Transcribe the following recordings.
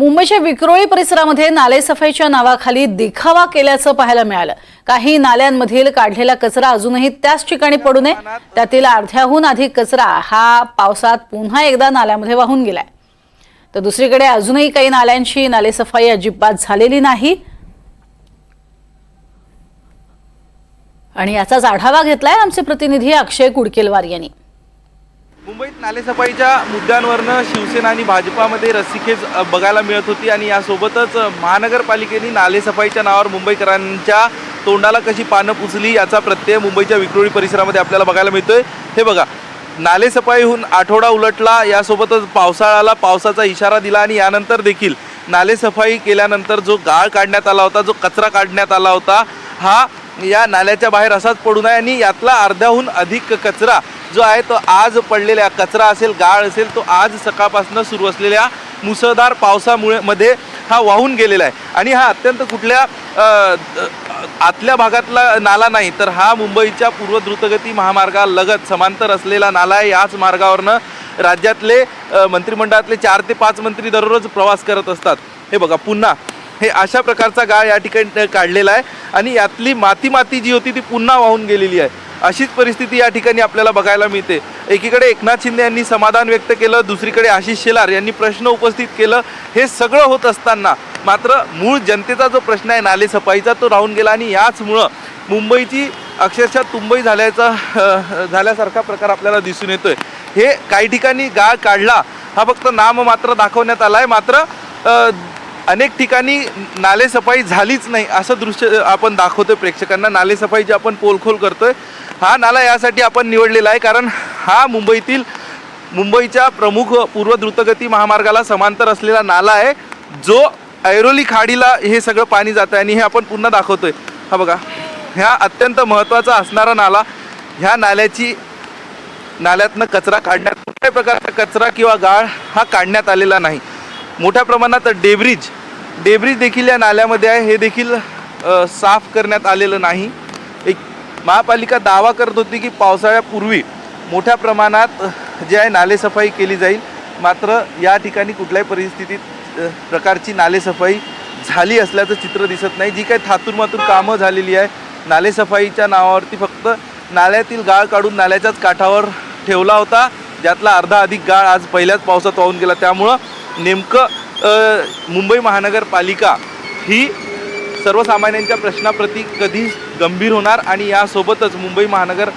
मुंबईच्या विक्रोळी परिसरामध्ये नालेसफाईच्या नावाखाली दिखावा केल्याचं पाहायला मिळालं. काही नाल्यांमधील काढलेला कचरा अजूनही त्याच ठिकाणी पडू नये. त्यातील अर्ध्याहून अधिक कचरा हा पावसात पुन्हा एकदा नाल्यामध्ये वाहून गेलाय. तर दुसरीकडे अजूनही काही नाल्यांची नालेसफाई अजिबात झालेली नाही. आणि याचाच आढावा घेतलाय आमचे प्रतिनिधी अक्षय कुडकेलवार यांनी. मुंबईत नालेसफाईच्या मुद्द्यांवरनं शिवसेना आणि भाजपामध्ये रस्सीखेच बघायला मिळत होती आणि यासोबतच महानगरपालिकेने नालेसफाईच्या नावावर मुंबईकरांच्या तोंडाला कशी पानं पुचली याचा प्रत्यय मुंबईच्या विक्रोळी परिसरामध्ये आपल्याला बघायला मिळतोय. हे बघा नालेसफाईहून आठवडा उलटला यासोबतच पावसाळ्याला पावसाचा इशारा दिला आणि यानंतर देखील नालेसफाई केल्यानंतर जो गाळ काढण्यात आला होता जो कचरा काढण्यात आला होता हा या नाल्याच्या बाहेर असाच पडू नये आणि यातला अर्ध्याहून अधिक कचरा जो आहे तो आज पडलेल्या कचरा असेल गाळ असेल तो आज सकाळपासून सुरू असलेल्या मुसळधार पावसामुळे मध्ये हा वाहून गेलेला आहे. आणि हा अत्यंत कुठल्या आतल्या भागातला नाला नाही तर हा मुंबईच्या पूर्व द्रुतगती महामार्गालगत समांतर असलेला नाला आहे. याच मार्गावरनं राज्यातले मंत्रिमंडळातले चार ते पाच मंत्री दररोज प्रवास करत असतात. हे बघा पुन्हा हे अशा प्रकारचा गाळ या ठिकाणी काढलेला आहे. आणि यातली माती माती जी होती ती पुन्हा वाहून गेलेली आहे. अशीच परिस्थिती या ठिकाणी आपल्याला बघायला मिळते. एकीकडे एकनाथ शिंदे यांनी समाधान व्यक्त केलं दुसरीकडे आशिष शेलार यांनी प्रश्न उपस्थित केलं. हे सगळं होत असताना मात्र मूळ जनतेचा जो प्रश्न आहे नालेसफाईचा तो राहून गेला आणि याचमुळं मुंबईची अक्षरशः तुंबई झाल्याचा झाल्यासारखा प्रकार आपल्याला दिसून येतोय. हे काही ठिकाणी गाळ काढला हा फक्त नाम मात्र दाखवण्यात आला आहे मात्र अनेक ठिकाणी नालेसफाई झालीच नाही असं दृश्य आपण दाखवतोय प्रेक्षकांना. नालेसफाई जे आपण पोलखोल करतोय हा नाला यासाठी आपण निवडलेला आहे. कारण हा मुंबईतील मुंबईच्या प्रमुख पूर्व द्रुतगती महामार्गाला समांतर असलेला नाला आहे जो ऐरोली खाडीला हे सगळं पाणी जातं आहे आणि हे आपण पुन्हा दाखवतोय. हा बघा ह्या अत्यंत महत्त्वाचा असणारा नाला ह्या नाल्याची नाल्यातनं कचरा काढण्यात कुठल्याही प्रकारचा कचरा किंवा गाळ हा काढण्यात आलेला नाही. मोठ्या प्रमाणात डेब्रिज डेब्रिज देखील या नाल्यामध्ये आहे. हे देखील साफ करण्यात आलेलं नाही. एक महापालिका दावा करत होती की पावसाळ्यापूर्वी मोठ्या प्रमाणात जे आहे नालेसफाई केली जाईल. मात्र या ठिकाणी कुठल्याही परिस्थितीत प्रकारची नालेसफाई झाली असल्याचं चित्र दिसत नाही. जी काही थातूरमातूर कामं झालेली आहे नालेसफाईच्या नावावरती फक्त नाल्यातील गाळ काढून नाल्याच्याच काठावर ठेवला होता. ज्यातला अर्धा अधिक गाळ आज पहिल्याच पावसात वाहून गेला. त्यामुळं नेमकं मुंबई महानगरपालिका ही सर्वसामान्यांच्या प्रश्नाप्रती कधी गंभीर होणार आणि यासोबतच मुंबई महानगर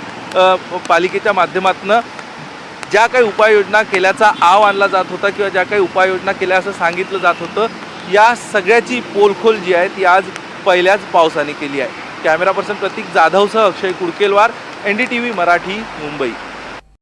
पालिकेच्या माध्यमातून ज्या काही उपाययोजना केल्याचा आव आणला जात होता किंवा ज्या काही उपाययोजना केल्या असं सांगितलं जात होतं या सगळ्याची पोलखोल जी आहे ती आज पहिल्याच पावसाने केली आहे. कॅमेरा पर्सन प्रतीक जाधवसह Akshay Kudkelwar N D T V Marathi Mumbai.